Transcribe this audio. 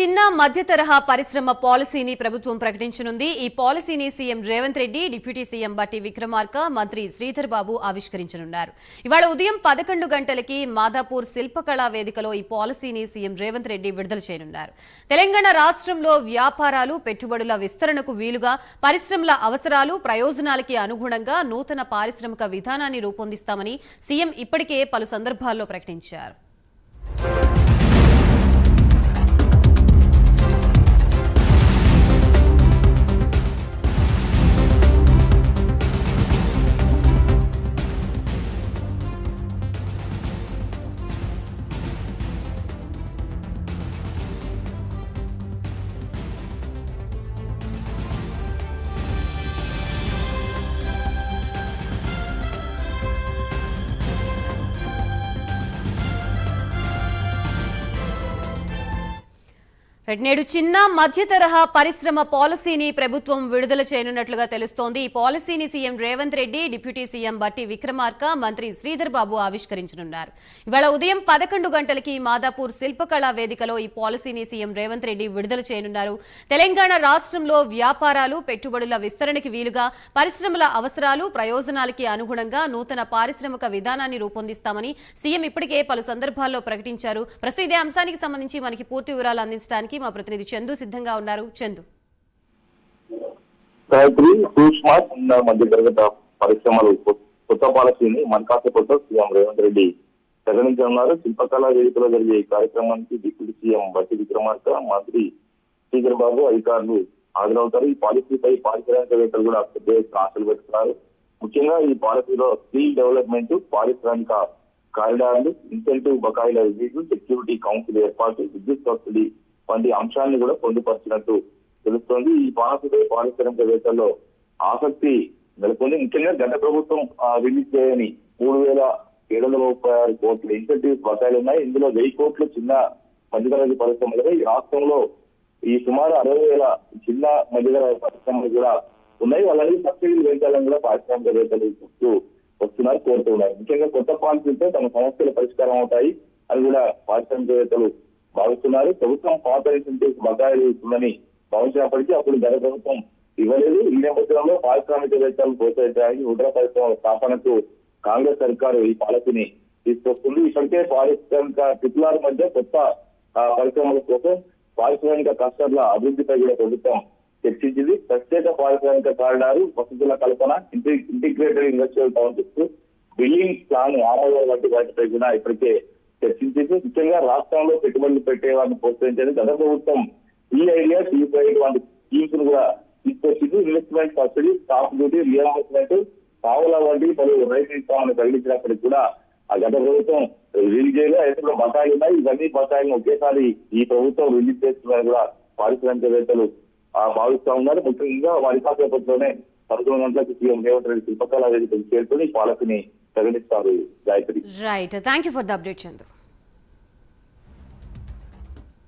చిన్న మధ్య తరహా పరిశ్రమ పాలసీని ప్రభుత్వం ప్రకటించనుంది. ఈ పాలసీని CM Revanth Reddy deputy CM Bhatti Vikramarka మంత్రి శ్రీధర్ బాబు ఆవిష్కరించనున్నారు. ఇవాళ ఉదయం పదకొండు గంటలకి మాదాపూర్ శిల్పకళా వేదికలో ఈ పాలసీని సీఎం రేవంత్ రెడ్డి విడుదల చేయనున్నారు. తెలంగాణ రాష్ట్రంలో వ్యాపారాలు పెట్టుబడుల విస్తరణకు వీలుగా పరిశ్రమల అవసరాలు ప్రయోజనాలకి అనుగుణంగా నూతన పారిశ్రామిక విధానాన్ని రూపొందిస్తామని సీఎం ఇప్పటికే పలు సందర్భాల్లో ప్రకటించారు. నేడు చిన్న మధ్య తరహా పరిశ్రమ పాలసీని ప్రభుత్వం విడుదల చేయనున్నట్లుగా తెలుస్తోంది. ఈ పాలసీని CM Revanth Reddy deputy CM Bhatti Vikramarka మంత్రి శ్రీధర్ బాబు ఆవిష్కరించనున్నారు. ఇవాళ ఉదయం పదకొండు గంటలకి మాదాపూర్ శిల్పకళా వేదికలో ఈ పాలసీని సీఎం రేవంత్ రెడ్డి విడుదల చేయనున్నారు. తెలంగాణ రాష్ట్రంలో వ్యాపారాలు పెట్టుబడుల విస్తరణకి వీలుగా పరిశ్రమల అవసరాలు ప్రయోజనాలకి అనుగుణంగా నూతన పారిశ్రామిక విధానాన్ని రూపొందిస్తామని సీఎం ఇప్పటికే పలు సందర్భాల్లో ప్రకటించారు. ప్రస్తుతం ఇదే అంశానికి సంబంధించి మనకి పూర్తి వివరాలు అందించడానికి మా ప్రతినిధి చందు సిద్ధంగా ఉన్నారు. చందు. గాయత్రి సూక్ష్మ చిన్న మధ్య పరిశ్రమలు కొత్త పాలసీని మనకాసపతో సీఎం రేవంత్ రెడ్డి ప్రకటించనున్నారు శిల్పకళా వేదికలో జరిగే ఈ కార్యక్రమానికి డిప్యూటీ సీఎం బట్టి విక్రమార్క మంత్రి శ్రీధర్ బాబు అధికారులు హాజరవుతారు. ఈ పాలసీపై పారిశ్రామికవేత్తలు కూడా పెద్ద ఎత్తున ఆశలు పెడుతున్నారు ముఖ్యంగా ఈ పాలసీలో స్కిల్ డెవలప్మెంట్ పారిశ్రామిక కారిడార్లు ఇన్సెంటివ్ బకాయిల రిలీజు సెక్యూరిటీ కౌన్సిల్ ఏర్పాటు విద్యుత్ సబ్సిడీ వంటి అంశాన్ని కూడా పొందుపరిచినట్టు తెలుస్తోంది. ఈ పాలసీపై పారిశ్రామికవేత్తల్లో ఆసక్తి నెలకొంది. ముఖ్యంగా గత ప్రభుత్వం రిలీజ్ చేయని మూడు వేల ఏడు వందల ముప్పై ఆరు కోట్ల ఇన్సెంటివ్స్ బకాయిలు ఉన్నాయి. ఇందులో వెయ్యి కోట్లు చిన్న మధ్యతరగతి పరిశ్రమలు ఈ రాష్ట్రంలో ఈ సుమారు అరవై వేల చిన్న మధ్యతరగతి పరిశ్రమలు కూడా ఉన్నాయి. వాళ్ళని సబ్సిడీలు పెంచాలని కూడా పారిశ్రామికవేత్తలు చూస్తూ వస్తున్నారు కోరుతున్నారు. ముఖ్యంగా కొత్త పాలసీలతో తమ సమస్యలు పరిష్కారం అవుతాయి. అని కూడా పారిశ్రామికవేత్తలు భావిస్తున్నారు. ప్రభుత్వం పాత ఇన్సెంటివ్స్ బకాయిలు ఇస్తుందని భావించినప్పటికీ అప్పుడు గత ప్రభుత్వం ఇవ్వలేదు. ఈ నేపథ్యంలో పారిశ్రామికవేత్తలు ప్రోత్సహించడానికి నూతన పరిశ్రమల స్థాపనకు కాంగ్రెస్ సర్కారు ఈ పాలసీని తీసుకొస్తుంది. ఇప్పటికే పారిశ్రామిక ట్రిపులార్ మధ్య కొత్త పరిశ్రమల కోసం పారిశ్రామిక క్లస్టర్ల అభివృద్ధిపై కూడా ప్రభుత్వం చర్చించింది. ప్రత్యేక పారిశ్రామిక కారిడారు వసతుల కల్పన ఇంటి- integrated industrial township building plan ఆమోదం వంటి వాటిపై కూడా ఇప్పటికే చర్చించేసి ముఖ్యంగా రాష్ట్రంలో పెట్టుబడులు పెట్టే వారిని ప్రోత్సహించేది గత ప్రభుత్వం. ఈ ఐడియా ఈ ఫైవ్ వంటి స్కీమ్స్ కూడా తీసుకొచ్చింది. Investment subsidy stamp duty reimbursement కావుల వంటి పలు రైతు ఇస్తామని ప్రకటించినప్పటికీ కూడా ఆ గత ప్రభుత్వం రిలీజ్ చేయలేదు రైతులు బకాయిలు ఉన్నాయి. ఇవన్నీ బకాయిలను ఒకేసారి ఈ ప్రభుత్వం రిలీజ్ చేస్తుందని కూడా పారిశ్రామికవేత్తలు ఆ, భావిస్తా ఉన్నారు. ముఖ్యంగా వారి కాసేపట్లోనే పదకొండు గంటలకు సీఎం రేవంత్ రెడ్డి శిల్పకళా వేదికకు చేరుకుని పాలసీని ప్రకటిస్తారు Gayatri. Right thank you for the update Chandru